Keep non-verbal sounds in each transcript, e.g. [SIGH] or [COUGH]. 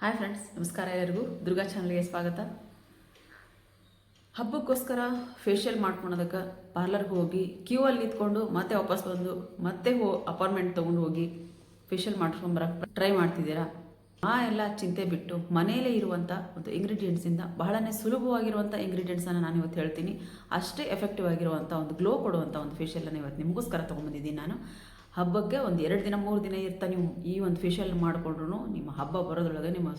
Hi friends ನಮಸ್ಕಾರ ಎಲ್ಲರಿಗೂ. ದುರ್ಗಾ ಚಾನಲ್ಗೆ ಸ್ವಾಗತ. ಹಬ್ಬಕ್ಕೋಸ್ಕರ ಫೇಶಿಯಲ್ ಮಾಡ್ಕೊಳೋದಕ್ಕೆ ಪಾರ್ಲರ್ಗೆ ಹೋಗಿ ಕ್ಯೂ ಅಲ್ಲಿ ನಿಂತ್ಕೊಂಡು ಮತ್ತೆ ವಾಪಸ್ ಬಂದು, ಮತ್ತೆ ಹೋ ಅಪಾಯಿಂಟ್ಮೆಂಟ್ ತೊಗೊಂಡು ಹೋಗಿ ಫೇಶಿಯಲ್ ಮಾಡ್ಕೊಂಬರಕ್ಕೆ ಟ್ರೈ ಮಾಡ್ತಿದ್ದೀರಾ? ಆ ಎಲ್ಲ ಚಿಂತೆ ಬಿಟ್ಟು ಮನೆಯಲ್ಲೇ ಇರುವಂಥ ಒಂದು ಇಂಗ್ರೀಡಿಯೆಂಟ್ಸಿಂದ ಬಹಳನೇ ಸುಲಭವಾಗಿರುವಂಥ ಇಂಗ್ರೀಡಿಯೆಂಟ್ಸನ್ನು ನಾನು ಇವತ್ತು ಹೇಳ್ತೀನಿ. ಅಷ್ಟೇ ಎಫೆಕ್ಟಿವ್ ಆಗಿರುವಂಥ ಒಂದು ಗ್ಲೋ ಕೊಡುವಂಥ ಒಂದು ಫೇಶಿಯಲನ್ನು ಇವತ್ತು ನಿಮಗೋಸ್ಕರ ತೊಗೊಂಬಂದಿದ್ದೀನಿ ನಾನು. ಹಬ್ಬಕ್ಕೆ ಒಂದು ಎರಡು ದಿನ, ಮೂರು ದಿನ ಇರ್ತಾ ನೀವು ಈ ಒಂದು ಫೇಶಿಯಲ್ ಮಾಡಿಕೊಂಡ್ರು ನಿಮ್ಮ ಹಬ್ಬ ಬರೋದ್ರೊಳಗೆ ನಿಮ್ಮ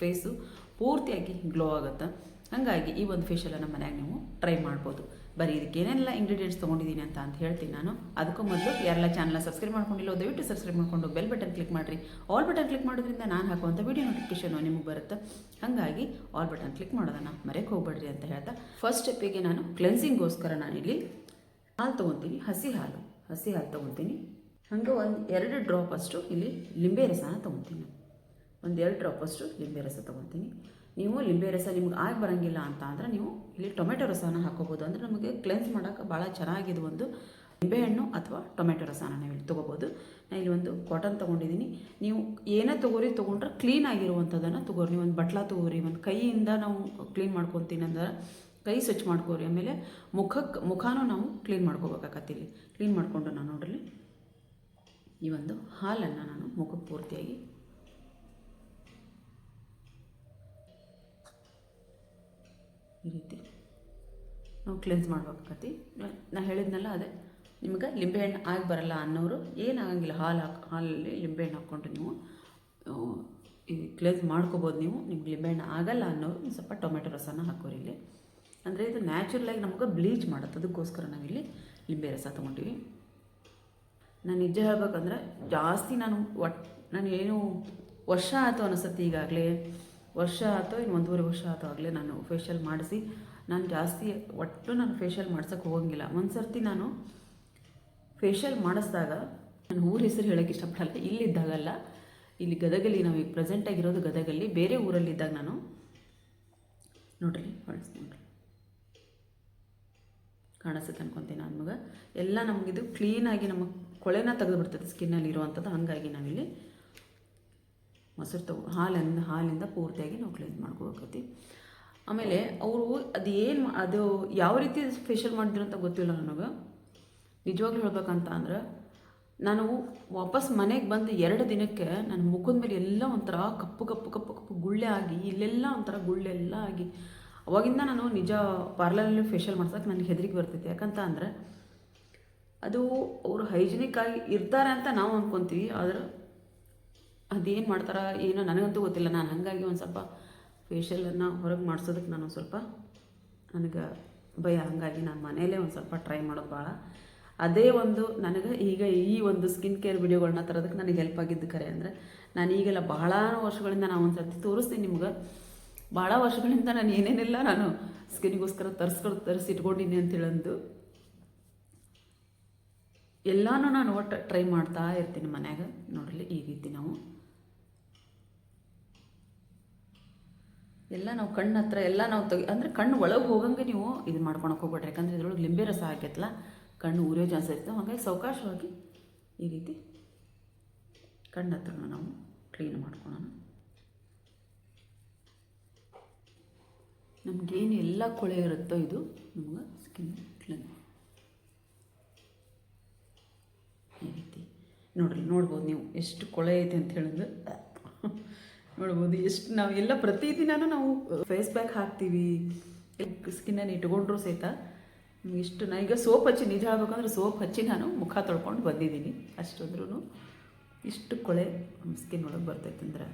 ಫೇಸು ಪೂರ್ತಿಯಾಗಿ ಗ್ಲೋ ಆಗುತ್ತೆ. ಹಾಗಾಗಿ ಈ ಒಂದು ಫೇಶಿಯಲನ್ನು ಮನ್ಯಾಗ ನೀವು ಟ್ರೈ ಮಾಡ್ಬೋದು. ಬರೀ ಇದಕ್ಕೆ ಏನೆಲ್ಲ ಇಂಗ್ರೀಡಿಯೆಂಟ್ಸ್ ತೊಗೊಂಡಿದ್ದೀನಿ ಅಂತ ಅಂತ ಹೇಳ್ತೀನಿ ನಾನು. ಅದಕ್ಕೂ ಮೊದಲು ಯಾರೆಲ್ಲ ಚಾನಲ್ನ ಸಬ್ಸ್ಕ್ರೈಬ್ ಮಾಡ್ಕೊಂಡಿಲ್ಲ ದಯವಿಟ್ಟು ಸಬ್ಸ್ಕ್ರೈಬ್ ಮಾಡಿಕೊಂಡು ಬೆಲ್ ಬಟನ್ ಕ್ಲಿಕ್ ಮಾಡಿರಿ. ಆಲ್ ಬಟನ್ ಕ್ಲಿಕ್ ಮಾಡೋದ್ರಿಂದ ನಾನು ಹಾಕುವಂಥ ವಿಡಿಯೋ ನೋಟಿಫಿಕೇಶನ್ ನಿಮಗೆ ಬರುತ್ತೆ. ಹಾಗಾಗಿ ಆಲ್ ಬಟನ್ ಕ್ಲಿಕ್ ಮಾಡೋದನ್ನು ಮರೆಯಕ್ಕೆ ಹೋಗ್ಬೇಡ್ರಿ ಅಂತ ಹೇಳ್ತಾ. ಫಸ್ಟ್ ಸ್ಟೆಪ್ಪಿಗೆ ನಾನು ಕ್ಲೆನ್ಸಿಂಗ್ಗೋಸ್ಕರ ನಾನಿಲ್ಲಿ ಹಾಲು ತೊಗೊತೀನಿ. ಹಸಿ ಹಾಲು ಹಸಿ ಹಾಲು ತೊಗೊತೀನಿ. ಹಾಗೆ ಒಂದು ಎರಡು ಡ್ರಾಪ್ ಅಷ್ಟು ಇಲ್ಲಿ ಲಿಂಬೆ ರಸನ ತೊಗೊತೀನಿ ಒಂದು ಎರಡು ಡ್ರಾಪ್ ಅಷ್ಟು ಲಿಂಬೆ ರಸ ತೊಗೊತೀನಿ ನೀವು ಲಿಂಬೆ ರಸ ನಿಮ್ಗೆ ಆಗಿ ಬರೋಂಗಿಲ್ಲ ಅಂತ ಅಂದರೆ ನೀವು ಇಲ್ಲಿ ಟೊಮೆಟೊ ರಸನ ಹಾಕೋಬೋದು. ಅಂದರೆ ನಮಗೆ ಕ್ಲೆನ್ಸ್ ಮಾಡೋಕೆ ಭಾಳ ಚೆನ್ನಾಗಿದೆ ಒಂದು ನಿಂಬೆಹಣ್ಣು ಅಥವಾ ಟೊಮೆಟೊ ರಸನ ನಾವು ಇಲ್ಲಿ ತೊಗೋಬೋದು. ನಾನು ಇಲ್ಲಿ ಒಂದು ಕಾಟನ್ ತೊಗೊಂಡಿದ್ದೀನಿ ನೀವು ಏನೇ ತೊಗೋರಿ ತೊಗೊಂಡ್ರೆ ಕ್ಲೀನ್ ಆಗಿರುವಂಥದ್ದನ್ನು ತೊಗೋರಿ. ನೀವು ಒಂದು ಬಟ್ಲ ತೊಗೋರಿ, ಒಂದು ಕೈಯಿಂದ ನಾವು ಕ್ಲೀನ್ ಮಾಡ್ಕೊತೀನಿ ಅಂದ್ರೆ ಕೈ ಸ್ವಚ್ಛ ಮಾಡ್ಕೋರಿ. ಆಮೇಲೆ ಮುಖಕ್ಕೆ ಮುಖನೂ ನಾವು ಕ್ಲೀನ್ ಮಾಡ್ಕೋಬೇಕಾಗತ್ತಿಲ್ಲಿ ಕ್ಲೀನ್ ಮಾಡಿಕೊಂಡು ನಾನು ನೋಡ್ರಿ. ಈ ಒಂದು ಹಾಲನ್ನು ನಾನು ಮುಖಕ್ಕೆ ಪೂರ್ತಿಯಾಗಿ ಈ ರೀತಿ ನಾವು ಕ್ಲೆನ್ಸ್ ಮಾಡ್ಬೇಕಾಗತ್ತಿ. ನಾನು ಹೇಳಿದ್ನಲ್ಲ ಅದೇ, ನಿಮ್ಗೆ ಲಿಂಬೆಹಣ್ಣು ಆಗಿ ಬರಲ್ಲ ಅನ್ನೋರು ಏನಾಗಂಗಿಲ್ಲ, ಹಾಲು ಹಾಕಿ, ಹಾಲಲ್ಲಿ ಲಿಂಬೆಹಣ್ಣು ಹಾಕ್ಕೊಂಡು ನೀವು ಈ ಕ್ಲೆನ್ಸ್ ಮಾಡ್ಕೋಬೋದು ನೀವು, ನಿಮ್ಗೆ ಲಿಂಬೆಹಣ್ಣು ಆಗಲ್ಲ ಅನ್ನೋರು ಸ್ವಲ್ಪ ಟೊಮೆಟೊ ರಸನ ಹಾಕೋರಿ ಇಲ್ಲಿ. ಅಂದರೆ ಇದು ನ್ಯಾಚುರಲಾಗಿ ನಮ್ಗೆ ಬ್ಲೀಚ್ ಮಾಡುತ್ತೆ, ಅದಕ್ಕೋಸ್ಕರ ನಾವಿಲ್ಲಿ ಲಿಂಬೆ ರಸ ತೊಗೊಂಡಿವಿ. ನಾನು ನಿಜ ಹೇಳ್ಬೇಕಂದ್ರೆ ಜಾಸ್ತಿ ನಾನು ಒಟ್, ನಾನು ಏನು ವರ್ಷ ಆಯಿತು ಅನಿಸುತ್ತೆ ಈಗಾಗಲೇ. ವರ್ಷ ಆಯಿತು ಇನ್ನು ಒಂದೂವರೆ ವರ್ಷ ಆಯಿತು ಆಗಲೇ ನಾನು ಫೇಶಿಯಲ್ ಮಾಡಿಸಿ. ನಾನು ಜಾಸ್ತಿ ಒಟ್ಟು ನಾನು ಫೇಶಿಯಲ್ ಮಾಡ್ಸೋಕೆ ಹೋಗಂಗಿಲ್ಲ. ಒಂದು ಸರ್ತಿ ನಾನು ಫೇಶಿಯಲ್ ಮಾಡಿಸಿದಾಗ ನಾನು ಊರ ಹೆಸರು ಹೇಳೋಕ್ಕೆ ಇಷ್ಟಪಡಲ್ಲ. ಇಲ್ಲಿದ್ದಾಗಲ್ಲ. ಇಲ್ಲಿ ಗದಗಲ್ಲಿ ನಾವು ಈಗ ಪ್ರೆಸೆಂಟಾಗಿರೋದು ಗದಗಲ್ಲಿ. ಬೇರೆ ಊರಲ್ಲಿದ್ದಾಗ ನಾನು ನೋಡ್ರಿ, ಹೊಳ್ಸಿ ನೋಡ್ರಿ. ಕಾಣಿಸುತ್ತೆ ಅನ್ಕೊತೀನಿ ನಾನು ಮಗ. ಎಲ್ಲ ನಮಗಿದು ಕ್ಲೀನಾಗಿ ನಮ್ಮ ಕೊಳೆನ ತೆಗೆದು ಬಿಡ್ತದೆ ಸ್ಕಿನ್ನಲ್ಲಿ ಇರುವಂಥದ್ದು ಹಾಗಾಗಿ ನಾವಿಲ್ಲಿ ಮೊಸರು ತಗೋ, ಹಾಲಿಂದ ಹಾಲಿಂದ ಪೂರ್ತಿಯಾಗಿ ನಾವು ಕ್ಲೀನ್ ಮಾಡ್ಕೋಬೇಕತಿ ಆಮೇಲೆ ಅವರು ಅದು ಏನು ಅದು ಯಾವ ರೀತಿ ಫೇಶಿಯಲ್ ಮಾಡಿದ್ರು ಅಂತ ಗೊತ್ತಿಲ್ಲ ನನಗೆ. ನಿಜವಾಗ್ಲೂ ಹೇಳ್ಬೇಕಂತ ಅಂದ್ರೆ ನಾನು ವಾಪಸ್ ಮನೆಗೆ ಬಂದು ಎರಡು ದಿನಕ್ಕೆ ನನ್ನ ಮುಖದ ಮೇಲೆ ಎಲ್ಲ ಒಂಥರ ಕಪ್ಪು ಕಪ್ಪು ಕಪ್ಪು ಕಪ್ಪು ಗುಳ್ಳೆ ಆಗಿ, ಇಲ್ಲೆಲ್ಲ ಒಂಥರ ಗುಳ್ಳೆ ಎಲ್ಲ ಆಗಿ ಅವಾಗಿಂದ ನಾನು ನಿಜ ಪಾರ್ಲರಲ್ಲಿ ಫೇಶಿಯಲ್ ಮಾಡ್ಸೋಕೆ ನನಗೆ ಹೆದರಿಕೆ ಬರ್ತೈತೆ. ಯಾಕಂತ ಅಂದರೆ ಅದು ಅವರು ಹೈಜಿನಿಕ್ ಆಗಿ ಇರ್ತಾರೆ ಅಂತ ನಾವು ಅಂದ್ಕೊತೀವಿ ಆದ್ರೆ ಅದೇನು ಮಾಡ್ತಾರೆ, ಏನೋ ನನಗಂತೂ ಗೊತ್ತಿಲ್ಲ. ನಾನು ಹಾಗಾಗಿ ಒಂದು ಸ್ವಲ್ಪ ಫೇಶಿಯಲನ್ನು ಹೊರಗೆ ಮಾಡಿಸೋದಕ್ಕೆ ನಾನು ಸ್ವಲ್ಪ ನನಗೆ ಭಯ. ಹಾಗಾಗಿ ನಾನು ಮನೆಯಲ್ಲೇ ಒಂದು ಸ್ವಲ್ಪ ಟ್ರೈ ಮಾಡೋದು ಭಾಳ ಅದೇ ಒಂದು ನನಗೆ ಈಗ ಈ ಒಂದು ಸ್ಕಿನ್ ಕೇರ್ ವಿಡಿಯೋಗಳನ್ನ ತರೋದಕ್ಕೆ ನನಗೆ ಹೆಲ್ಪ್ ಆಗಿದ್ದು ಕರೆ ಅಂದರೆ ನಾನು ಈಗೆಲ್ಲ ಬಹಳ ವರ್ಷಗಳಿಂದ ನಾನು ಒಂದು ಸರ್ತಿ ತೋರಿಸ್ತೀನಿ ನಿಮ್ಗೆ. ಭಾಳ ವರ್ಷಗಳಿಂದ ನಾನು ಏನೇನೆಲ್ಲ ನಾನು ಸ್ಕಿನ್ಗೋಸ್ಕರ ತರಿಸ್ಕೊಂಡು ತರಿಸಿ ಇಟ್ಕೊಂಡಿನಿ ಅಂತೇಳಂದು ಎಲ್ಲನೂ ನಾನು ಒಟ್ಟು ಟ್ರೈ ಮಾಡ್ತಾ ಇರ್ತೀನಿ ಮನ್ಯಾಗ. ನೋಡಲಿ ಈ ರೀತಿ ನಾವು. ಎಲ್ಲ ನಾವು ಕಣ್ಣು ಹತ್ರ ಎಲ್ಲ ನಾವು ತೆಗಿ, ಅಂದರೆ ಕಣ್ಣು ಒಳಗೆ ಹೋಗಂಗೆ ನೀವು ಇದು ಮಾಡ್ಕೊಳಕ್ಕೆ ಹೋಗ್ಬೇಡ್ರಿ. ಯಾಕಂದರೆ ಇದ್ರೊಳಗೆ ಲಿಂಬೆ ರಸ ಹಾಕೈತಲ್ಲ ಕಣ್ಣು ಉರಿಯೋ ಜಾಸ್ತಿ ಇರ್ತದೆ. ಹಾಗಾಗಿ ಸಾವಕಾಶವಾಗಿ ಈ ರೀತಿ ಕಣ್ಣು ಹತ್ರ ನಾವು ಕ್ಲೀನ್ ಮಾಡ್ಕೊಳೋಣ. ನಮಗೇನು ಎಲ್ಲ ಕೊಳೆ ಇರುತ್ತೋ ಇದು ನಮ್ಗೆ ಸ್ಕಿನ್ ಕ್ಲೀನ್ ಈ ನೋಡ್ರಿ, ನೋಡ್ಬೋದು ನೀವು ಎಷ್ಟು ಕೊಳೆ ಐತೆ ಅಂತ ಹೇಳಿದ್ರೆ [LAUGHS] ನೋಡ್ಬೋದು ಎಷ್ಟು ನಾವು ಎಲ್ಲ ಪ್ರತಿದಿನನೂ ನಾವು ಫೇಸ್ ಬ್ಯಾಕ್ ಹಾಕ್ತೀವಿ. ಸ್ಕಿನ್ನನ್ನು ಇಟ್ಕೊಂಡ್ರು ಸಹಿತ ಇಷ್ಟು ನಾನು ಈಗ ಸೋಪ್ ಹಚ್ಚಿ, ನಿಜ ಆಗ್ಬೇಕಂದ್ರೆ ಸೋಪ್ ಹಚ್ಚಿ ನಾನು ಮುಖ ತೊಳ್ಕೊಂಡು ಬಂದಿದ್ದೀನಿ. ಅಷ್ಟಂದ್ರೂ ಇಷ್ಟು ಕೊಳೆ ನಮ್ಮ ಸ್ಕಿನ್ ಒಳಗೆ ಬರ್ತೈತೆ ಅಂದ್ರೆ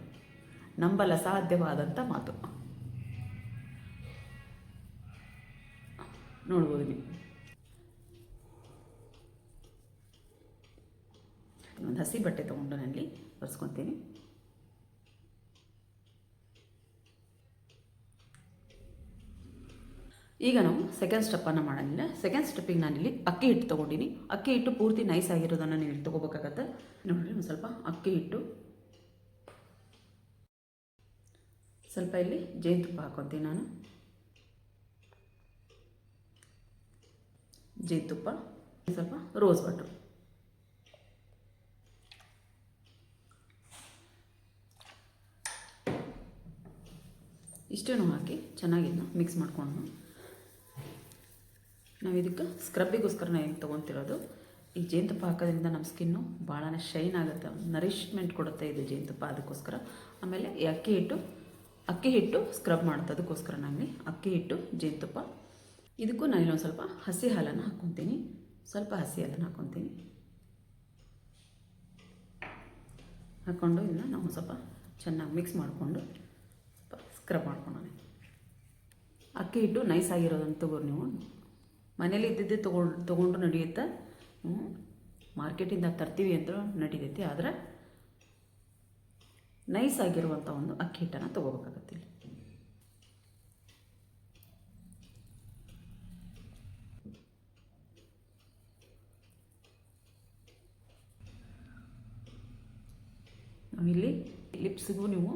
ನಂಬಲ್ಲ ಅಸಾಧ್ಯವಾದಂಥ ಮಾತು. ನೋಡ್ಬೋದು ನೀವು ಒಂದು ಹಸಿ ಬಟ್ಟೆ ತೊಗೊಂಡು ನಾನಲ್ಲಿ ಒರೆಸ್ಕೊತೀನಿ. ಈಗ ನಾವು ಸೆಕೆಂಡ್ ಸ್ಟೆಪ್ಪನ್ನು ಮಾಡೋಂಗಿಲ್ಲ ಸೆಕೆಂಡ್ ಸ್ಟೆಪ್ಪಿಗೆ ನಾನಿಲ್ಲಿ ಅಕ್ಕಿ ಹಿಟ್ಟು ತೊಗೊಂಡಿನಿ. ಅಕ್ಕಿ ಹಿಟ್ಟು ಪೂರ್ತಿ ನೈಸ್ ಆಗಿರೋದನ್ನು ನೀವು ಇಲ್ಲಿ ತೊಗೋಬೇಕಾಗತ್ತೆ. ನೋಡಿರಿ, ಒಂದು ಸ್ವಲ್ಪ ಅಕ್ಕಿ ಹಿಟ್ಟು. ಸ್ವಲ್ಪ ಇಲ್ಲಿ ಜೇನುತುಪ್ಪ ಹಾಕೊತೀನಿ ನಾನು. ಜೇನುತುಪ್ಪ ಸ್ವಲ್ಪ ರೋಸ್ ವಾಟ್ರು ಇಷ್ಟನ್ನು ಹಾಕಿ ಚೆನ್ನಾಗಿ ಇದನ್ನ ಮಿಕ್ಸ್ ಮಾಡಿಕೊಂಡು. ನಾವು ಇದಕ್ಕೆ ಸ್ಕ್ರಬ್ಬಿಗೋಸ್ಕರ ನಾವು ಏನು ತೊಗೊತಿರೋದು? ಈ ಜೇನುತುಪ್ಪ ಹಾಕೋದ್ರಿಂದ ನಮ್ಮ ಸ್ಕಿನ್ನು ಭಾಳ ಶೈನ್ ಆಗುತ್ತೆ ನರಿಶ್ಮೆಂಟ್ ಕೊಡುತ್ತೆ ಇದು ಜೇನುತುಪ್ಪ ಅದಕ್ಕೋಸ್ಕರ. ಆಮೇಲೆ ಅಕ್ಕಿ ಹಿಟ್ಟು ಅಕ್ಕಿ ಹಿಟ್ಟು ಸ್ಕ್ರಬ್ ಮಾಡುತ್ತೆ, ಅದಕ್ಕೋಸ್ಕರ ನಾವಿಲ್ಲಿ ಅಕ್ಕಿ ಹಿಟ್ಟು, ಜೇನುತುಪ್ಪ ಇದಕ್ಕೂ ನಾನು ಇಲ್ಲೊಂದು ಸ್ವಲ್ಪ ಹಸಿ ಹಾಲನ್ನು ಹಾಕ್ಕೊತೀನಿ. ಸ್ವಲ್ಪ ಹಸಿ ಹಾಲನ್ನು ಹಾಕ್ಕೊತೀನಿ. ಹಾಕ್ಕೊಂಡು ಇದನ್ನ ನಾವು ಸ್ವಲ್ಪ ಚೆನ್ನಾಗಿ ಮಿಕ್ಸ್ ಮಾಡಿಕೊಂಡು ಸ್ಕ್ರಬ್ ಮಾಡ್ಕೊಳ್ಳೋಣ. ಅಕ್ಕಿ ಹಿಟ್ಟು ನೈಸ್ ಆಗಿರೋದನ್ನು ತಗೋರಿ ನೀವು. ಮನೇಲಿ ಇದ್ದಿದ್ದೇ ತೊಗೊಂಡು ತೊಗೊಂಡು ನಡೆಯುತ್ತೆ? ಮಾರ್ಕೆಟಿಂದ ತರ್ತೀವಿ ಅಂತ ನಡೀತೈತಿ, ಆದರೆ ನೈಸ್ ಆಗಿರುವಂಥ ಒಂದು ಅಕ್ಕಿ ಹಿಟ್ಟನ್ನು ತೊಗೋಬೇಕಾಗತ್ತೆ ಇಲ್ಲಿ ಲಿಪ್ಸ್ಗೂ ನೀವು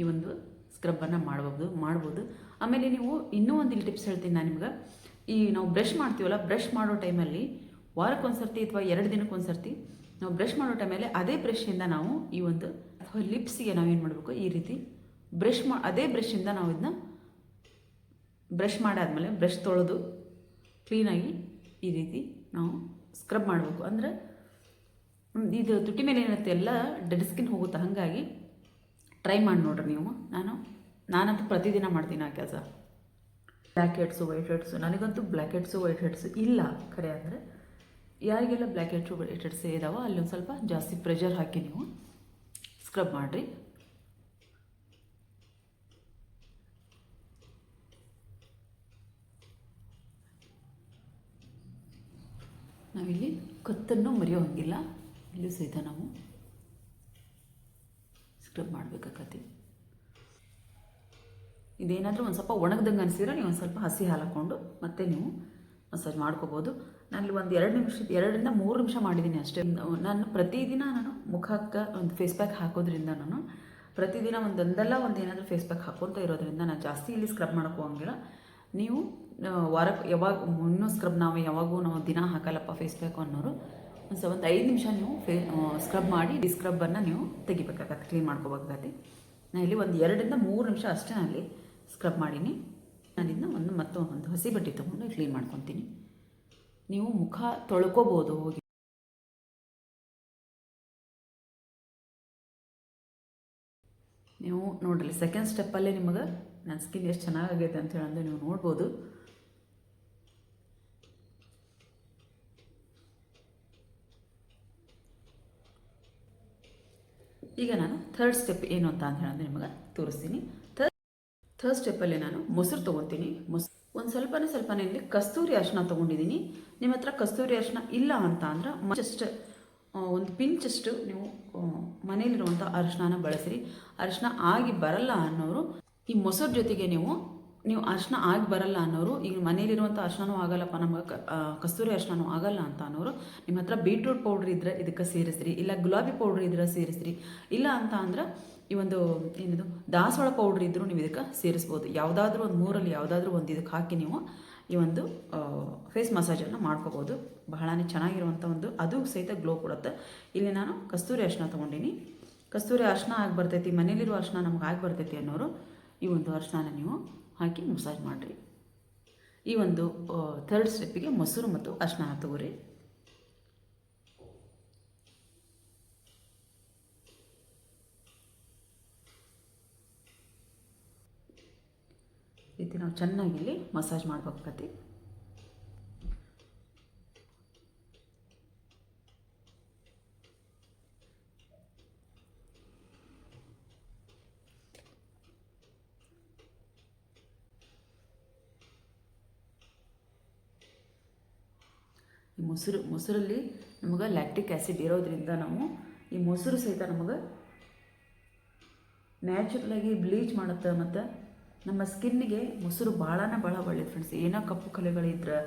ಈ ಒಂದು ಸ್ಕ್ರಬ್ಬನ್ನು ಮಾಡ್ಬೋದು ಮಾಡ್ಬೋದು. ಆಮೇಲೆ ನೀವು ಇನ್ನೂ ಒಂದು ಇಲ್ಲಿ ಟಿಪ್ಸ್ ಹೇಳ್ತೀನಿ ನಾನು ನಿಮ್ಗೆ. ಈ ನಾವು ಬ್ರಷ್ ಮಾಡ್ತೀವಲ್ಲ ಬ್ರಷ್ ಮಾಡೋ ಟೈಮಲ್ಲಿ ವಾರಕ್ಕೊಂದು ಸರ್ತಿ ಅಥವಾ ಎರಡು ದಿನಕ್ಕೊಂದು ಸರ್ತಿ ನಾವು ಬ್ರಷ್ ಮಾಡೋ ಟೈಮಲ್ಲಿ ಅದೇ ಬ್ರಷಿಂದ ನಾವು ಈ ಒಂದು ಅಥವಾ ಲಿಪ್ಸಿಗೆ ನಾವೇನು ಮಾಡಬೇಕು? ಈ ರೀತಿ ಬ್ರಷ್ ಮಾ, ಅದೇ ಬ್ರಷಿಂದ ನಾವು ಇದನ್ನ ಬ್ರಷ್ ಮಾಡಾದ್ಮೇಲೆ ಬ್ರಷ್ ತೊಳೆದು ಕ್ಲೀನಾಗಿ ಈ ರೀತಿ ನಾವು ಸ್ಕ್ರಬ್ ಮಾಡಬೇಕು. ಅಂದರೆ ಇದು ತುಟಿ ಮೇಲೆ ಏನಿರುತ್ತೆ ಎಲ್ಲ ಡೆಡ್ ಸ್ಕಿನ್ ಹೋಗುತ್ತೆ? ಹಾಗಾಗಿ ಟ್ರೈ ಮಾಡಿ ನೋಡ್ರಿ ನೀವು. ನಾನು, ನಾನಂತೂ ಪ್ರತಿದಿನ ಮಾಡ್ತೀನಿ ಆ ಕೆಲಸ. ಬ್ಲ್ಯಾಕ್ ಹೆಡ್ಸು ವೈಟ್ ಹೆಡ್ಸು ನನಗಂತೂ ಬ್ಲ್ಯಾಕ್ ಹೆಡ್ಸು ವೈಟ್ ಹೆಡ್ಸು ಇಲ್ಲ ಖರೆ ಅಂದರೆ. ಯಾರಿಗೆಲ್ಲ ಬ್ಲ್ಯಾಕ್ ಹೆಡ್ಸು ವೈಟ್ ಹೆಡ್ಸ್ ಇದಾವೋ, ಅಲ್ಲಿ ಒಂದು ಸ್ವಲ್ಪ ಜಾಸ್ತಿ ಪ್ರೆಷರ್ ಹಾಕಿ ನೀವು ಸ್ಕ್ರಬ್ ಮಾಡಿರಿ. ನಾವಿಲ್ಲಿ ಕತ್ತನ್ನು ಮರೆಯೋ ಹಾಗಿಲ್ಲ ಇಲ್ಲೂ ಸಹಿತ ನಾವು ಸ್ಕ್ರಬ್ ಮಾಡಬೇಕಾಗತ್ತೆ ಇದೇನಾದರೂ ಒಂದು ಸ್ವಲ್ಪ ಒಣಗ್ದಂಗೆ ಅನಿಸಿದ್ರೆ ನೀವು ಒಂದು ಸ್ವಲ್ಪ ಹಸಿ ಹಾಲು ಹಾಕ್ಕೊಂಡು ಮತ್ತೆ ನೀವು ಮಸಾಜ್ ಮಾಡ್ಕೋಬೋದು. ನಾನು ಒಂದು ಎರಡು ನಿಮಿಷ, ಎರಡರಿಂದ ಮೂರು ನಿಮಿಷ ಮಾಡಿದ್ದೀನಿ ಅಷ್ಟೇ. ನಾನು ಪ್ರತಿದಿನ ನಾನು ಮುಖಕ್ಕೆ ಒಂದು ಫೇಸ್ ಪ್ಯಾಕ್ ಹಾಕೋದ್ರಿಂದ ನಾನು ಪ್ರತಿದಿನ ಒಂದೊಂದಲ್ಲ ಒಂದು ಏನಾದರೂ ಫೇಸ್ ಪ್ಯಾಕ್ ಹಾಕ್ಕೊತ ಇರೋದ್ರಿಂದ ನಾನು ಜಾಸ್ತಿ ಇಲ್ಲಿ ಸ್ಕ್ರಬ್ ಹೋಗಂಗಿಲ್ಲ ನೀವು ವಾರಕ್ಕೆ ಯಾವಾಗ, ಇನ್ನೂ ಸ್ಕ್ರಬ್ ನಾವು ಯಾವಾಗೂ ನಾವು ದಿನ ಹಾಕಲ್ಲಪ್ಪ ಫೇಸ್ ಪ್ಯಾಕ್ ಅನ್ನೋರು. ಸ ಒಂದು ಐದು ನಿಮಿಷ ನೀವು ಫೇ ಸ್ಕ್ರಬ್ ಮಾಡಿ ಈ ಸ್ಕ್ರಬ್ಬನ್ನು ನೀವು ತೆಗಿಬೇಕಾಗತ್ತೆ ಕ್ಲೀನ್ ಮಾಡ್ಕೋಬೇಕಾಗತ್ತೆ. ನಾನು ಇಲ್ಲಿ ಒಂದು ಎರಡರಿಂದ ಮೂರು ನಿಮಿಷ ಅಷ್ಟೇ ಅಲ್ಲಿ ಸ್ಕ್ರಬ್ ಮಾಡೀನಿ. ನಾನಿನ್ನು ಒಂದು ಮತ್ತು ಒಂದು ಹಸಿ ಬಟ್ಟೆ ತೊಗೊಂಡು ಕ್ಲೀನ್ ಮಾಡ್ಕೊತೀನಿ. ನೀವು ಮುಖ ತೊಳ್ಕೋಬೋದು, ಹೋಗಿ. ನೀವು ನೋಡ್ರಿ ಸೆಕೆಂಡ್ ಸ್ಟೆಪ್ಪಲ್ಲೇ ನಿಮಗೆ ನನ್ನ ಸ್ಕಿನ್ ಎಷ್ಟು ಚೆನ್ನಾಗಾಗೈತೆ ಅಂತ ಹೇಳಂದು ನೀವು ನೋಡ್ಬೋದು. ಈಗ ನಾನು ಥರ್ಡ್ ಸ್ಟೆಪ್ ಏನು ಅಂತ ಅಂತ ಹೇಳೋದು ನಿಮಗೆ ತೋರಿಸ್ತೀನಿ. ಥರ್ಡ್ ಥರ್ಡ್ ಸ್ಟೆಪ್ಪಲ್ಲಿ ನಾನು ಮೊಸರು ತೊಗೊತೀನಿ ಮೊಸರು ಒಂದು ಸ್ವಲ್ಪನೇ ಸ್ವಲ್ಪನೇ ಇಲ್ಲಿ ಕಸ್ತೂರಿ ಅರಿಶಿನ ತೊಗೊಂಡಿದ್ದೀನಿ. ನಿಮ್ಮ ಹತ್ರ ಕಸ್ತೂರಿ ಅರಿಶಿನ ಇಲ್ಲ ಅಂತ ಅಂದ್ರೆ ಜಸ್ಟ್ ಒಂದು ಪಿಂಚಷ್ಟು ನೀವು ಮನೇಲಿರುವಂಥ ಅರಿಶಿನ ಬಳಸಿರಿ. ಅರಿಶಿನ ಆಗಿ ಬರಲ್ಲ ಅನ್ನೋರು ಈ ಮೊಸರು ಜೊತೆಗೆ ನೀವು ನೀವು ಅರ್ಶನ ಆಗಿ ಬರಲ್ಲ ಅನ್ನೋರು, ಈಗ ಮನೇಲಿರುವಂಥ ಅರ್ಶನೂ ಆಗಲ್ಲಪ್ಪ, ನಮಗೆ ಕಸ್ತೂರಿ ಅರ್ಶನೂ ಆಗಲ್ಲ ಅಂತ ಅನ್ನೋರು, ನಿಮ್ಮ ಹತ್ರ ಬೀಟ್ರೂಟ್ ಪೌಡ್ರ್ ಇದ್ರೆ ಇದಕ್ಕೆ ಸೇರಿಸ್ರಿ, ಇಲ್ಲ ಗುಲಾಬಿ ಪೌಡ್ರ್ ಇದ್ರೆ ಸೇರಿಸ್ರಿ, ಇಲ್ಲ ಅಂತ ಅಂದ್ರೆ ಈ ಒಂದು ಏನಿದು, ದಾಸವಾಳ ಪೌಡ್ರ್ ಇದ್ದರೂ ನೀವು ಇದಕ್ಕೆ ಸೇರಿಸ್ಬೋದು. ಯಾವುದಾದ್ರೂ ಒಂದು ಮೂರಲ್ಲಿ ಯಾವುದಾದ್ರೂ ಒಂದು ಇದಕ್ಕೆ ಹಾಕಿ ನೀವು ಈ ಒಂದು ಫೇಸ್ ಮಸಾಜನ್ನು ಮಾಡ್ಕೋಬೋದು. ಬಹಳನೇ ಚೆನ್ನಾಗಿರುವಂಥ ಒಂದು, ಅದು ಸಹಿತ ಗ್ಲೋ ಕೊಡುತ್ತೆ. ಇಲ್ಲಿ ನಾನು ಕಸ್ತೂರಿ ಅರ್ಶನ ತೊಗೊಂಡಿನಿ. ಕಸ್ತೂರಿ ಅರ್ಶನ ಆಗಿ ಬರ್ತೈತಿ ಮನೇಲಿರೋ ಅರ್ಶನ ನಮ್ಗೆ ಆಗಿ ಬರ್ತೈತಿ ಅನ್ನೋರು ಈ ಒಂದು ಅರ್ಶನ ನೀವು ಹಾಕಿ ಮಸಾಜ್ ಮಾಡಿರಿ. ಈ ಒಂದು ಥರ್ಡ್ ಸ್ಟೆಪ್ಪಿಗೆ ಮೊಸರು ಮತ್ತು ಅರ್ಶನ ತಗೋರಿ. ರೀತಿ ನಾವು ಚೆನ್ನಾಗಿ ಇಲ್ಲಿ ಮಸಾಜ್ ಮಾಡ್ಬೇಕಾಗತ್ತೆ ಈ ಮೊಸರು, ಮೊಸರಲ್ಲಿ ನಮಗೆ ಲ್ಯಾಕ್ಟಿಕ್ ಆ್ಯಸಿಡ್ ಇರೋದ್ರಿಂದ ನಾವು ಈ ಮೊಸರು ಸಹಿತ ನಮಗೆ ನ್ಯಾಚುರಲಾಗಿ ಬ್ಲೀಚ್ ಮಾಡುತ್ತೆ ಮತ್ತು ನಮ್ಮ ಸ್ಕಿನ್ನಿಗೆ ಮೊಸರು ಭಾಳನೇ ಭಾಳ ಒಳ್ಳೆಯದು ಫ್ರೆಂಡ್ಸ್ ಏನೋ ಕಪ್ಪು ಕಲೆಗಳಿದ್ರೆ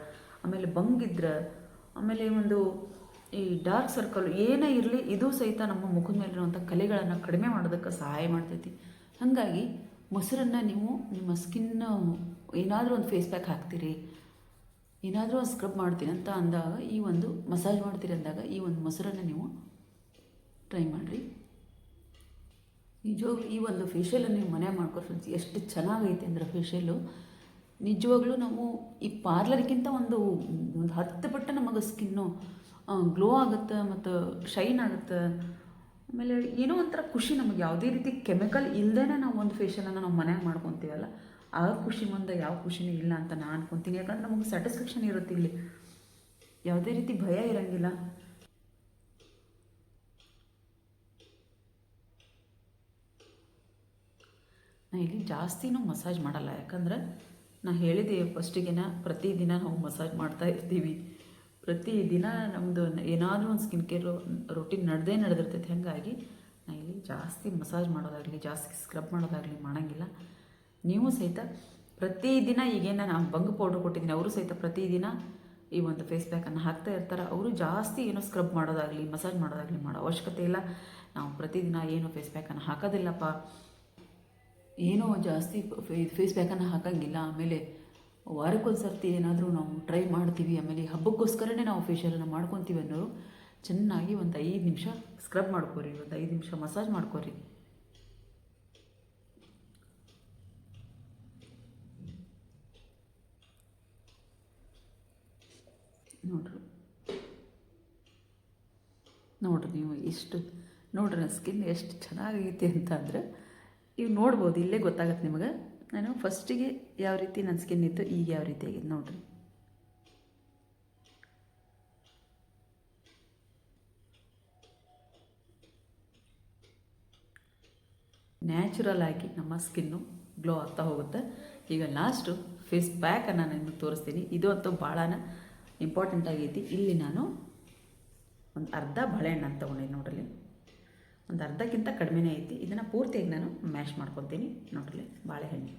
ಆಮೇಲೆ ಬಂಗಿದ್ರೆ ಆಮೇಲೆ ಒಂದು ಈ ಡಾರ್ಕ್ ಸರ್ಕಲ್ ಏನೇ ಇರಲಿ, ಇದು ಸಹಿತ ನಮ್ಮ ಮುಖದ ಮೇಲಿರುವಂಥ ಕಲೆಗಳನ್ನು ಕಡಿಮೆ ಮಾಡೋದಕ್ಕೆ ಸಹಾಯ ಮಾಡ್ತೈತಿ. ಹಾಗಾಗಿ ಮೊಸರನ್ನು ನೀವು ನಿಮ್ಮ ಸ್ಕಿನ್ ಏನಾದರೂ ಒಂದು ಫೇಸ್ ಪ್ಯಾಕ್ ಹಾಕ್ತೀರಿ ಏನಾದರೂ ಒಂದು ಸ್ಕ್ರಬ್ ಮಾಡ್ತೀನಿ ಅಂತ ಅಂದಾಗ ಈ ಒಂದು ಮಸಾಜ್ ಮಾಡ್ತೀರಿ ಅಂದಾಗ ಈ ಒಂದು ಮೊಸರನ್ನು ನೀವು ಟ್ರೈ ಮಾಡಿರಿ. ನಿಜವಾಗ್ಲೂ ಈ ಒಂದು ಫೇಶಿಯಲನ್ನು ನೀವು ಮನೆ ಮಾಡ್ಕೊ ಫ್ರೆಂಡ್ಸ್ ಎಷ್ಟು ಚೆನ್ನಾಗೈತೆ ಅಂದರೆ ಫೇಶಿಯಲ್ಲು ನಿಜವಾಗ್ಲೂ ನಾವು ಈ ಪಾರ್ಲರ್ಗಿಂತ ಒಂದು ಒಂದು ಹತ್ತು ಪಟ್ಟು ನಮಗೆ ಸ್ಕಿನ್ನು ಗ್ಲೋ ಆಗುತ್ತೆ ಮತ್ತು ಶೈನ್ ಆಗುತ್ತೆ. ಆಮೇಲೆ ಏನೋ ಒಂಥರ ಖುಷಿ ನಮಗೆ ಯಾವುದೇ ರೀತಿ ಕೆಮಿಕಲ್ ಇಲ್ಲದೇ ನಾವು ಒಂದು ಫೇಶಿಯಲನ್ನು ನಾವು ಮನೆಯಾಗ ಮಾಡ್ಕೊತೀವಲ್ಲ. ಆ ಖುಷಿ ಮುಂದೆ ಯಾವ ಖುಷಿನೂ ಇಲ್ಲ ಅಂತ ನಾನು ಅನ್ಕೊತೀನಿ. ಯಾಕಂದ್ರೆ ನಮಗೆ ಸ್ಯಾಟಿಸ್ಫ್ಯಾಕ್ಷನ್ ಇರುತ್ತೆ ಇಲ್ಲಿ. ಯಾವುದೇ ರೀತಿ ಭಯ ಇರಂಗಿಲ್ಲ. ನಾ ಇಲ್ಲಿ ಜಾಸ್ತಿನೂ ಮಸಾಜ್ ಮಾಡಲ್ಲ. ಯಾಕಂದ್ರೆ ನಾ ಹೇಳಿದೆ ಫಸ್ಟಿಗೆನ ಪ್ರತಿದಿನ ನಾವು ಮಸಾಜ್ ಮಾಡ್ತಾ ಇರ್ತೀವಿ. ಪ್ರತಿದಿನ ನಮ್ಮದು ಏನಾದರೂ ಒಂದು ಸ್ಕಿನ್ ಕೇರ್ ರೊಟೀನ್ ನಡೆದೇ ನಡೆದಿರ್ತೈತೆ. ಹಾಗಾಗಿ ನಾ ಇಲ್ಲಿ ಜಾಸ್ತಿ ಮಸಾಜ್ ಮಾಡೋದಾಗಲಿ, ಜಾಸ್ತಿ ಸ್ಕ್ರಬ್ ಮಾಡೋದಾಗಲಿ ಮಾಡೋಂಗಿಲ್ಲ. ನೀವು ಸಹಿತ ಪ್ರತಿದಿನ ಈಗೇನು ನಾನು ಬಂಗ್ ಪೌಡ್ರ್ ಕೊಟ್ಟಿದ್ದೀನಿ, ಅವರು ಸಹಿತ ಪ್ರತಿದಿನ ಈ ಒಂದು ಫೇಸ್ ಪ್ಯಾಕನ್ನು ಹಾಕ್ತಾ ಇರ್ತಾರೆ. ಅವರು ಜಾಸ್ತಿ ಏನೋ ಸ್ಕ್ರಬ್ ಮಾಡೋದಾಗಲಿ ಮಸಾಜ್ ಮಾಡೋದಾಗಲಿ ಮಾಡೋ ಅವಶ್ಯಕತೆ ಇಲ್ಲ. ನಾವು ಪ್ರತಿದಿನ ಏನು ಫೇಸ್ ಪ್ಯಾಕನ್ನು ಹಾಕೋದಿಲ್ಲಪ್ಪ. ಏನೋ ಜಾಸ್ತಿ ಫೇಸ್ ಪ್ಯಾಕನ್ನು ಹಾಕೋಂಗಿಲ್ಲ. ಆಮೇಲೆ ವಾರಕ್ಕೊಂದು ಸರ್ತಿ ಏನಾದರೂ ನಾವು ಟ್ರೈ ಮಾಡ್ತೀವಿ. ಆಮೇಲೆ ಹಬ್ಬಕ್ಕೋಸ್ಕರನೇ ನಾವು ಫೇಶಿಯಲನ್ನು ಮಾಡ್ಕೊತೀವಿ ಅನ್ನೋರು ಚೆನ್ನಾಗಿ ಒಂದು ಐದು ನಿಮಿಷ ಸ್ಕ್ರಬ್ ಮಾಡ್ಕೊರಿ, ಒಂದು ಐದು ನಿಮಿಷ ಮಸಾಜ್ ಮಾಡ್ಕೊರಿ ನೋಡ್ರಿ ನೋಡ್ರಿ ನೀವು ಎಷ್ಟು ನೋಡ್ರಿ ನನ್ನ ಸ್ಕಿನ್ ಎಷ್ಟು ಚೆನ್ನಾಗೈತಿ ಅಂತ ಇವು ನೋಡ್ಬೋದು, ಇಲ್ಲೇ ಗೊತ್ತಾಗತ್ತೆ ನಿಮಗೆ. ನಾನು ಫಸ್ಟಿಗೆ ಯಾವ ರೀತಿ ನನ್ನ ಸ್ಕಿನ್ ಇತ್ತು, ಈಗ ಯಾವ ರೀತಿ ಆಗಿದೆ ನೋಡ್ರಿ. ನ್ಯಾಚುರಲ್ ಆಗಿ ನಮ್ಮ ಸ್ಕಿನ್ನು ಗ್ಲೋ ಆಗ್ತಾ ಹೋಗುತ್ತೆ. ಈಗ ಲಾಸ್ಟು ಫೇಸ್ ಪ್ಯಾಕನ್ನು ನಾನು ನಿಮಗೆ ತೋರಿಸ್ತೀನಿ. ಇದು ಅಂತೂ ಭಾಳ ಇಂಪಾರ್ಟೆಂಟ್ ಆಗೈತಿ. ಇಲ್ಲಿ ನಾನು ಒಂದು ಅರ್ಧ ಬಾಳೆಹಣ್ಣು ಅಂತ ತೊಗೊಂಡಿದ್ದೀನಿ ನೋಡ್ರಲ್ಲಿ. ಒಂದು ಅರ್ಧಕ್ಕಿಂತ ಕಡಿಮೆನೇ ಐತಿ. ಇದನ್ನು ಪೂರ್ತಿಯಾಗಿ ನಾನು ಮ್ಯಾಶ್ ಮಾಡ್ಕೊತೀನಿ ನೋಡ್ರಿ ಬಾಳೆಹಣ್ಣು.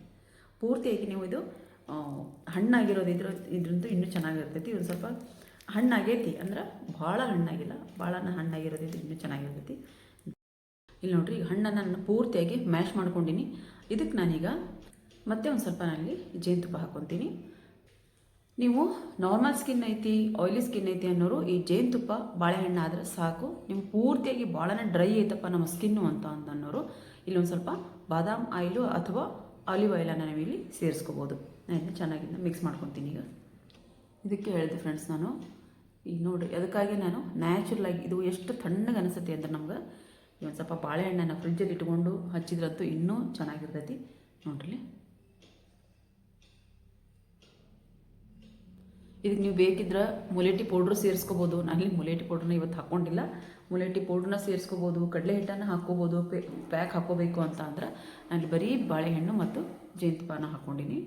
ಪೂರ್ತಿಯಾಗಿ ನೀವು ಇದು ಹಣ್ಣಾಗಿರೋದು ಇದ್ರ, ಇದ್ರಂತೂ ಇನ್ನೂ ಚೆನ್ನಾಗಿರ್ತೈತಿ. ಒಂದು ಸ್ವಲ್ಪ ಹಣ್ಣಾಗೈತಿ ಅಂದ್ರೆ ಭಾಳ ಹಣ್ಣಾಗಿಲ್ಲ. ಭಾಳನ ಹಣ್ಣಾಗಿರೋದಿದ್ರೆ ಇನ್ನೂ ಚೆನ್ನಾಗಿರ್ತೈತಿ. ಇಲ್ಲಿ ನೋಡ್ರಿ ಈಗ ಹಣ್ಣನ್ನು ನಾನು ಪೂರ್ತಿಯಾಗಿ ಮ್ಯಾಶ್ ಮಾಡ್ಕೊಂಡಿನಿ. ಇದಕ್ಕೆ ನಾನೀಗ ಮತ್ತೆ ಒಂದು ಸ್ವಲ್ಪ ನಾನಿಲ್ಲಿ ಜೇನುತುಪ್ಪ ಹಾಕ್ಕೊತೀನಿ ನೀವು ನಾರ್ಮಲ್ ಸ್ಕಿನ್ ಐತಿ ಆಯ್ಲಿ ಸ್ಕಿನ್ ಐತಿ ಅನ್ನೋರು ಈ ಜೇನುತುಪ್ಪ ಬಾಳೆಹಣ್ಣು ಆದರೆ ಸಾಕು. ನಿಮ್ಮ ಪೂರ್ತಿಯಾಗಿ ಭಾಳನೇ ಡ್ರೈ ಐತಪ್ಪ ನಮ್ಮ ಸ್ಕಿನ್ನು ಅಂತ ಅನ್ನೋರು ಇಲ್ಲಿ ಒಂದು ಸ್ವಲ್ಪ ಬಾದಾಮ್ ಆಯಿಲು ಅಥವಾ ಆಲಿವ್ ಆಯಿಲನ್ನು ನಾವು ಇಲ್ಲಿ ಸೇರಿಸ್ಕೋಬೋದು. ನಾನು ಚೆನ್ನಾಗಿ ಮಿಕ್ಸ್ ಮಾಡ್ಕೊತೀನಿ ಈಗ. ಇದಕ್ಕೆ ಹೇಳಿದೆ ಫ್ರೆಂಡ್ಸ್ ನಾನು. ಈಗ ನೋಡಿರಿ ಅದಕ್ಕಾಗಿ ನಾನು ನ್ಯಾಚುರಲ್ ಆಗಿ, ಇದು ಎಷ್ಟು ತಣ್ಣಗೆ ಅನಿಸುತ್ತೆ ಅಂತ ನಮ್ಗೆ ಒಂದು ಸ್ವಲ್ಪ ಬಾಳೆಹಣ್ಣನ್ನು ಫ್ರಿಜ್ಜಲ್ಲಿ ಇಟ್ಕೊಂಡು ಹಚ್ಚಿದ್ರಂತೂ ಇನ್ನೂ ಚೆನ್ನಾಗಿರ್ತೈತಿ. ನೋಡ್ರಿ. ಇದಕ್ಕೆ ನೀವು ಬೇಕಿದ್ರೆ ಮುಲೇಟಿ ಪೌಡ್ರ್ ಸೇರಿಸ್ಕೋಬೋದು. ನಾನಿಲ್ಲಿ ಮುಲೇಟಿ ಪೌಡ್ರನ್ನ ಇವತ್ತು ಹಾಕ್ಕೊಂಡಿಲ್ಲ. ಮುಲೇಟಿ ಪೌಡ್ರನ್ನ ಸೇರಿಸ್ಕೋಬೋದು ಕಡಲೆ ಹಿಟ್ಟನ್ನು ಹಾಕ್ಕೋಬೋದು ಪ್ಯಾಕ್ ಹಾಕ್ಕೋಬೇಕು ಅಂತ ಅಂದ್ರೆ ನಾನು ಬರೀ ಬಾಳೆಹಣ್ಣು ಮತ್ತು ಜೇನುತುಪ್ಪನ ಹಾಕ್ಕೊಂಡಿನಿ.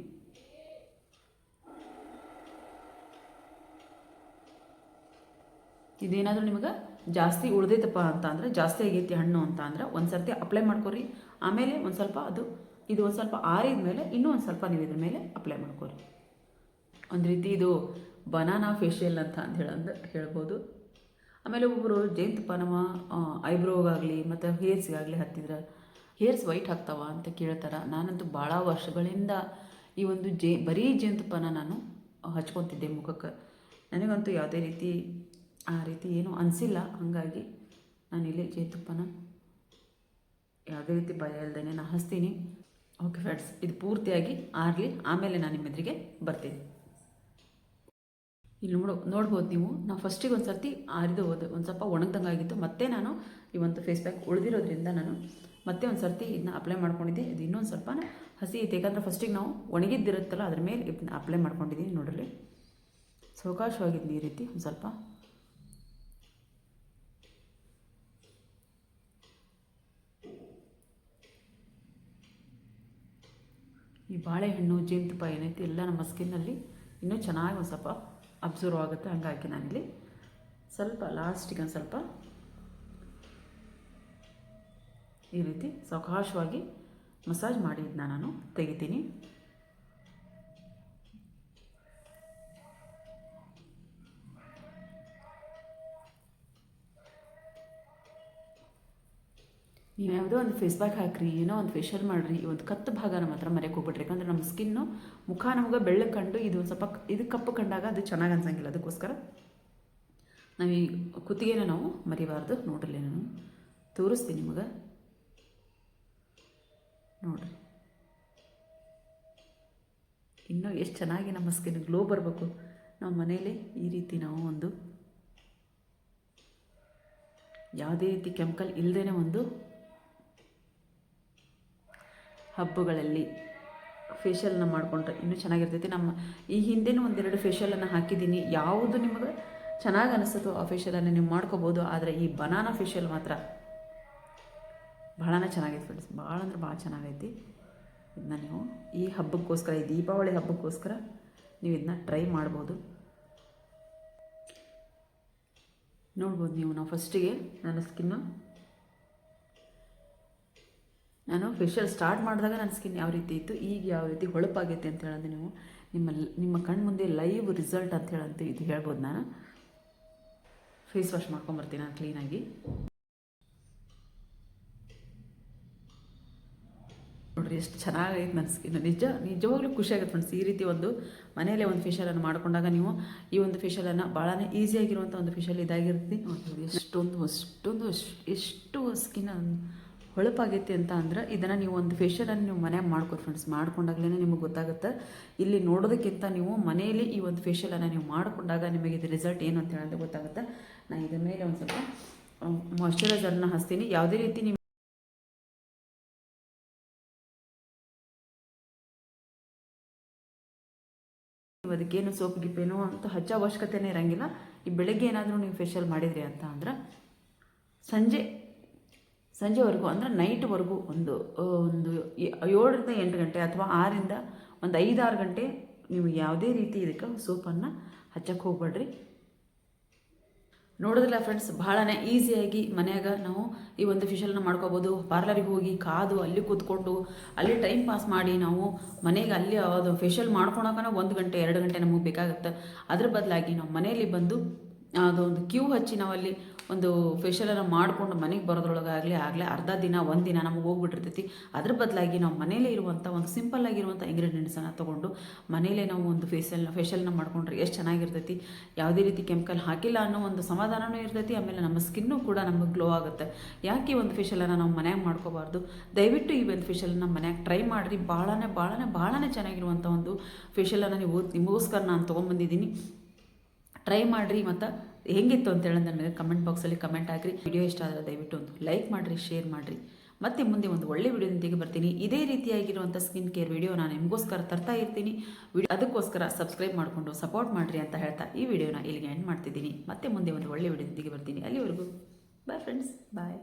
ಇದೇನಾದರೂ ನಿಮಗೆ ಜಾಸ್ತಿ ಉಳ್ದೈತಪ್ಪ ಅಂತ ಅಂದರೆ, ಜಾಸ್ತಿ ಆಗೈತಿ ಹಣ್ಣು ಅಂತ ಅಂದ್ರೆ ಒಂದು ಸರ್ತಿ ಅಪ್ಲೈ ಮಾಡ್ಕೊರಿ. ಆಮೇಲೆ ಒಂದು ಸ್ವಲ್ಪ ಅದು, ಇದು ಒಂದು ಸ್ವಲ್ಪ ಆರಿದ ಮೇಲೆ ಇನ್ನೂ ಒಂದು ಸ್ವಲ್ಪ ನೀವು ಇದ್ರ ಮೇಲೆ ಅಪ್ಲೈ ಮಾಡ್ಕೊರಿ. ಒಂದು ರೀತಿ ಇದು ಬನಾನಾ ಫೇಶಿಯಲ್ ಅಂತ ಅಂತ ಹೇಳಂದು ಹೇಳ್ಬೋದು. ಆಮೇಲೆ ಒಬ್ಬರು ಜೇನುತುಪ್ಪ ನಮ್ಮ ಐಬ್ರೋಗಾಗಲಿ ಮತ್ತು ಹೇರ್ಸ್ಗಾಗಲಿ ಹತ್ತಿದ್ರೆ, ಹೇರ್ಸ್ ವೈಟ್ ಹಾಕ್ತಾವ ಅಂತ ಕೇಳ್ತಾರೆ. ನಾನಂತೂ ಭಾಳ ವರ್ಷಗಳಿಂದ ಈ ಒಂದು ಜೇ, ಬರೀ ಜೇನುತುಪ್ಪನ ನಾನು ಹಚ್ಕೊತಿದ್ದೆ ಮುಖಕ್ಕೆ. ನನಗಂತೂ ಯಾವುದೇ ರೀತಿ ಆ ರೀತಿ ಏನೂ ಅನಿಸಿಲ್ಲ. ಹಾಗಾಗಿ ನಾನಿಲ್ಲಿ ಜೇನುತುಪ್ಪನ ಯಾವುದೇ ರೀತಿ ಭಯ ಇಲ್ಲದೇ ನಾನು ಹಚ್ತೀನಿ. ಓಕೆ ಫ್ರೆಂಡ್ಸ್ ಇದು ಪೂರ್ತಿಯಾಗಿ ಆರಲಿ ಆಮೇಲೆ ನಾನು ನಿಮ್ಮ ಎದುರಿಗೆ ಬರ್ತೀನಿ. ಇಲ್ಲಿ ನೋಡೋ, ನೋಡ್ಬೋದು ನೀವು. ನಾವು ಫಸ್ಟಿಗೆ ಒಂದು ಸರ್ತಿ ಆರಿದು ಹೋದೆ. ಒಂದು ಸ್ವಲ್ಪ ಒಣಗ್ದಂಗೆ ಆಗಿತ್ತು ಮತ್ತೆ ನಾನು ಈ ಒಂದು ಫೇಸ್ ಪ್ಯಾಕ್ ಉಳಿದಿರೋದ್ರಿಂದ ನಾನು ಮತ್ತೆ ಒಂದು ಸರ್ತಿ ಇದನ್ನ ಅಪ್ಲೈ ಮಾಡ್ಕೊಂಡಿದ್ದೆ. ಇದು ಇನ್ನೊಂದು ಸ್ವಲ್ಪ ಹಸಿ ಐತೆ. ಯಾಕಂದ್ರೆ ಫಸ್ಟಿಗೆ ನಾವು ಒಣಗಿದ್ದಿರುತ್ತಲ್ಲ, ಅದ್ರ ಮೇಲೆ ಇದನ್ನ ಅಪ್ಲೈ ಮಾಡ್ಕೊಂಡಿದ್ದೀನಿ ನೋಡ್ರಿ. ಸಾವಕಾಶವಾಗಿದ್ದು ಈ ರೀತಿ ಒಂದು ಸ್ವಲ್ಪ. ಈ ಬಾಳೆಹಣ್ಣು, ಜೇನುತುಪ್ಪ ಏನೈತಿ, ಎಲ್ಲ ನಮ್ಮ ಸ್ಕಿನ್ನಲ್ಲಿ ಇನ್ನೂ ಚೆನ್ನಾಗಿ ಒಂದು ಸ್ವಲ್ಪ ಅಬ್ಸರ್ವ್ ಆಗುತ್ತೆ, ಹಂಗಾಗಿ ನಾನಿಲ್ಲಿ ಸ್ವಲ್ಪ ಲಾಸ್ಟಿಗೆ ಒಂದು ಸ್ವಲ್ಪ ಈ ರೀತಿ ಸಾವಕಾಶವಾಗಿ ಮಸಾಜ್ ಮಾಡಿ ನಾನು ತೆಗಿತೀನಿ. ನೀವು ಯಾವುದೋ ಒಂದು ಫೇಸ್ ಪ್ಯಾಕ್ ಹಾಕ್ರಿ, ಏನೋ ಒಂದು ಫೇಶಿಯಲ್ ಮಾಡಿರಿ ಒಂದು ಕತ್ತು ಭಾಗ ನಮ್ಮ ಹತ್ರ ಮರೆಯಕ್ಕೆ ಹೋಗ್ಬಿಟ್ರಿ. ಯಾಕಂದ್ರೆ ನಮ್ಮ ಸ್ಕಿನ್ನು ಮುಖ ನಮ್ಗೆ ಬೆಳ್ಳಗೆ ಕಂಡು ಇದು ಒಂದು ಸ್ವಲ್ಪ ಇದು ಕಪ್ಪು ಕಂಡಾಗ ಅದು ಚೆನ್ನಾಗಿ ಅನ್ಸಂಗಿಲ್ಲ. ಅದಕ್ಕೋಸ್ಕರ ನಾವು ಈ ಕುತ್ತಿಗೆನ ನಾವು ಮರಿಬಾರ್ದು. ನೋಡ್ರಿ ನಾನು. ತೋರಿಸ್ತೀನಿ ನಿಮಗೆ. ನೋಡಿರಿ. ಇನ್ನೂ ಎಷ್ಟು ಚೆನ್ನಾಗಿ ನಮ್ಮ ಸ್ಕಿನ್ ಗ್ಲೋ ಬರಬೇಕು. ನಾವು ಮನೇಲಿ ಈ ರೀತಿ ನಾವು ಒಂದು ಯಾವುದೇ ರೀತಿ ಕೆಮಿಕಲ್ ಇಲ್ಲದೇ ಒಂದು ಹಬ್ಬಗಳಲ್ಲಿ ಫೇಶಿಯಲ್ನ ಮಾಡಿಕೊಂಡ್ರೆ ಇನ್ನೂ ಚೆನ್ನಾಗಿರ್ತೈತಿ. ನಮ್ಮ ಈ ಹಿಂದೆನೂ ಒಂದೆರಡು ಫೇಶಿಯಲನ್ನು ಹಾಕಿದ್ದೀನಿ. ಯಾವುದು ನಿಮಗೆ ಚೆನ್ನಾಗಿ ಅನಿಸುತ್ತೋ ಆ ಫೇಶಿಯಲನ್ನು ನೀವು ಮಾಡ್ಕೋಬೋದು. ಆದರೆ ಈ ಬನಾನಾ ಫೇಶಿಯಲ್ ಮಾತ್ರ ಭಾಳನೇ ಚೆನ್ನಾಗೈತೆ ಫ್ರೆಂಡ್ಸ್ ಭಾಳ ಅಂದ್ರೆ ಭಾಳ ಚೆನ್ನಾಗೈತಿ. ಇದನ್ನ ನೀವು ಈ ಹಬ್ಬಕ್ಕೋಸ್ಕರ, ಈ ದೀಪಾವಳಿ ಹಬ್ಬಕ್ಕೋಸ್ಕರ ನೀವು ಇದನ್ನ ಟ್ರೈ ಮಾಡ್ಬೋದು. ನೋಡ್ಬೋದು ನೀವು. ನಾವು ಫಸ್ಟಿಗೆ ನನ್ನ ಸ್ಕಿನ್ನು ನಾನು ಫೇಶಿಯಲ್ ಸ್ಟಾರ್ಟ್ ಮಾಡಿದಾಗ ನನ್ನ ಸ್ಕಿನ್ ಯಾವ ರೀತಿ ಇತ್ತು, ಈಗ ಯಾವ ರೀತಿ ಹೊಳಪಾಗೈತೆ ಅಂತ ಹೇಳೋದು ನೀವು ನಿಮ್ಮ ನಿಮ್ಮ ಕಣ್ಣು ಮುಂದೆ ಲೈವ್ ರಿಸಲ್ಟ್ ಅಂತ ಹೇಳಂತ ಇದು ಹೇಳ್ಬೋದು ನಾನು. ಫೇಸ್ ವಾಶ್ ಮಾಡ್ಕೊಂಬರ್ತೀನಿ ನಾನು ಕ್ಲೀನಾಗಿ ನೋಡ್ರಿ ಎಷ್ಟು ಚೆನ್ನಾಗೈತೆ ನನ್ನ ಸ್ಕಿನ್ ನಿಜ, ನಿಜವಾಗ್ಲೂ ಖುಷಿ ಆಗುತ್ತೆ ಫ್ರೆಂಡ್ಸ್ ಈ ರೀತಿ ಒಂದು ಮನೆಯಲ್ಲೇ ಒಂದು ಫೇಶಿಯಲನ್ನು ಮಾಡ್ಕೊಂಡಾಗ ನೀವು ಈ ಒಂದು ಫೇಶಿಯಲನ್ನು ಭಾಳನೇ ಈಸಿಯಾಗಿರುವಂಥ ಒಂದು ಫೇಶಿಯಲ್ ಇದಾಗಿರುತ್ತೆ. ಎಷ್ಟೊಂದು, ಅಷ್ಟೊಂದು ಎಷ್ಟು ಸ್ಕಿನ್ ಹೊಳಪಾಗೈತಿ ಅಂತ ಅಂದ್ರೆ ಇದನ್ನು ನೀವು ಒಂದು ಫೇಶಿಯಲನ್ನು ನೀವು ಮನೆಯಾಗ ಮಾಡ್ಕೊರಿ ಫ್ರೆಂಡ್ಸ್ ಮಾಡ್ಕೊಂಡಾಗಲೇ ನಿಮಗೆ ಗೊತ್ತಾಗುತ್ತೆ. ಇಲ್ಲಿ ನೋಡೋದಕ್ಕಿಂತ ನೀವು ಮನೆಯಲ್ಲಿ ಈ ಒಂದು ಫೇಶಿಯಲನ್ನು ನೀವು ಮಾಡಿಕೊಂಡಾಗ ನಿಮಗೆ ಇದು ರಿಸಲ್ಟ್ ಏನು ಅಂತ ಹೇಳಿದ್ರೆ ಗೊತ್ತಾಗುತ್ತೆ. ನಾನು ಇದ್ರ ಮೇಲೆ ಒಂದು ಸ್ವಲ್ಪ ಮಾಯಶ್ಚರೈಸರ್ನ ಹಚ್ತೀನಿ. ಯಾವುದೇ ರೀತಿ ನೀವು ಅದಕ್ಕೇನು ಸೋಪ್ ಗಿಪ್ಪೇನು ಅಂತ ಹಚ್ಚೋ ಅವಶ್ಯಕತೆನೇ ಇರಂಗಿಲ್ಲ. ಈ ಬೆಳಗ್ಗೆ ಏನಾದರೂ ನೀವು ಫೇಶಿಯಲ್ ಮಾಡಿದ್ರಿ ಅಂತ ಅಂದ್ರೆ, ಸಂಜೆ ಸಂಜೆವರೆಗೂ ಅಂದ್ರೆ ನೈಟ್ವರೆಗೂ ಒಂದು ಒಂದು ಏಳರಿಂದ ಎಂಟು ಗಂಟೆ ಅಥವಾ ಆರಿಂದ ಒಂದು ಐದಾರು ಗಂಟೆ ನೀವು ಯಾವುದೇ ರೀತಿ ಇದಕ್ಕೆ ಸೋಪನ್ನು ಹಚ್ಚಕ್ಕೆ ಹೋಗ್ಬೇಡ್ರಿ. ನೋಡಿದ್ರಲ್ಲ ಫ್ರೆಂಡ್ಸ್ ಭಾಳನೇ ಈಸಿಯಾಗಿ ಮನೆಯಾಗ ನಾವು ಈ ಒಂದು ಫಿಶಲ್ನ ಮಾಡ್ಕೋಬೋದು. ಪಾರ್ಲರಿಗೆ ಹೋಗಿ ಕಾದು ಅಲ್ಲಿ ಕೂತ್ಕೊಂಡು, ಅಲ್ಲಿ ಟೈಮ್ ಪಾಸ್ ಮಾಡಿ ನಾವು ಮನೆಗೆ ಅಲ್ಲಿ ಅದು ಫೇಶಿಯಲ್ ಮಾಡ್ಕೊಳಕನ ಒಂದು ಗಂಟೆ, ಎರಡು ಗಂಟೆ ನಮಗೆ ಬೇಕಾಗುತ್ತೆ. ಅದ್ರ ಬದಲಾಗಿ ನಾವು ಮನೆಯಲ್ಲಿ ಬಂದು ಅದೊಂದು ಕ್ಯೂ ಹಚ್ಚಿ ನಾವಲ್ಲಿ ಒಂದು ಫೇಶಿಯಲನ್ನು ಮಾಡಿಕೊಂಡು ಮನೆಗೆ ಬರೋದ್ರೊಳಗಾಗಲಿ, ಆಗಲೇ ಅರ್ಧ ದಿನ, ಒಂದು ದಿನ ನಮಗೆ ಹೋಗ್ಬಿಟ್ಟಿರ್ತೈತಿ. ಅದ್ರ ಬದಲಾಗಿ ನಾವು ಮನೇಲೇ ಇರುವಂಥ ಒಂದು ಸಿಂಪಲ್ ಆಗಿರುವಂಥ ಇಂಗ್ರೀಡಿಯೆಂಟ್ಸನ್ನು ತೊಗೊಂಡು ಮನೇಲೇ ನಾವು ಒಂದು ಫೇಶಿಯಲ್ನ ಫೇಶಿಯಲ್ನ ಮಾಡ್ಕೊಂಡ್ರೆ ಎಷ್ಟು ಚೆನ್ನಾಗಿರ್ತೈತಿ. ಯಾವುದೇ ರೀತಿ ಕೆಮಿಕಲ್ ಹಾಕಿಲ್ಲ ಅನ್ನೋ ಒಂದು ಸಮಾಧಾನವೂ ಇರ್ತೈತಿ, ಆಮೇಲೆ ನಮ್ಮ ಸ್ಕಿನ್ನು ಕೂಡ ನಮಗೆ ಗ್ಲೋ ಆಗುತ್ತೆ. ಯಾಕೆ ಒಂದು ಫೇಶಿಯಲನ್ನು ನಾವು ಮನ್ಯಾಗ ಮಾಡ್ಕೋಬಾರ್ದು? ದಯವಿಟ್ಟು ಈ ಒಂದು ಫೇಶಿಯಲ್ನ ಮನ್ಯಾಗ ಟ್ರೈ ಮಾಡಿರಿ. ಭಾಳನೇ ಭಾಳನೇ ಭಾಳನೇ ಚೆನ್ನಾಗಿರುವಂಥ ಒಂದು ಫೇಶಿಯಲನ್ನು ನೀವು, ನಿಮಗೋಸ್ಕರ ನಾನು ತೊಗೊಂಬಂದಿದ್ದೀನಿ. ಟ್ರೈ ಮಾಡಿರಿ ಮತ್ತು ಹೆಂಗಿತ್ತು ಅಂತೇಳಿ ನನಗೆ ಕಮೆಂಟ್ ಬಾಕ್ಸಲ್ಲಿ ಕಮೆಂಟ್ ಹಾಕಿರಿ. ವಿಡಿಯೋ ಇಷ್ಟ ಆದರೆ ದಯವಿಟ್ಟು ಒಂದು ಲೈಕ್ ಮಾಡಿರಿ ಶೇರ್ ಮಾಡಿರಿ. ಮತ್ತೆ ಮುಂದೆ ಒಂದು ಒಳ್ಳೆ ವಿಡಿಯೋದೊಂದಿಗೆ ಬರ್ತೀನಿ. ಇದೇ ರೀತಿಯಾಗಿರುವಂಥ ಸ್ಕಿನ್ ಕೇರ್ ವಿಡಿಯೋ ನಾನು ನಿಮಗೋಸ್ಕರ ತರ್ತಾ ಇರ್ತೀನಿ. ವಿಡಿಯೋ ಅದಕ್ಕೋಸ್ಕರ ಸಬ್ಸ್ಕ್ರೈಬ್ ಮಾಡಿಕೊಂಡು ಸಪೋರ್ಟ್ ಮಾಡಿರಿ ಅಂತ ಹೇಳ್ತಾ ಈ ವಿಡಿಯೋನ ಇಲ್ಲಿಗೆ ಎಂಡ್ ಮಾಡ್ತಿದ್ದೀನಿ. ಮತ್ತೆ ಮುಂದೆ ಒಂದು ಒಳ್ಳೆ ವಿಡಿಯೋದೊಂದಿಗೆ ಬರ್ತೀನಿ. ಅಲ್ಲಿವರೆಗೂ ಬಾಯ್ ಫ್ರೆಂಡ್ಸ್ ಬಾಯ್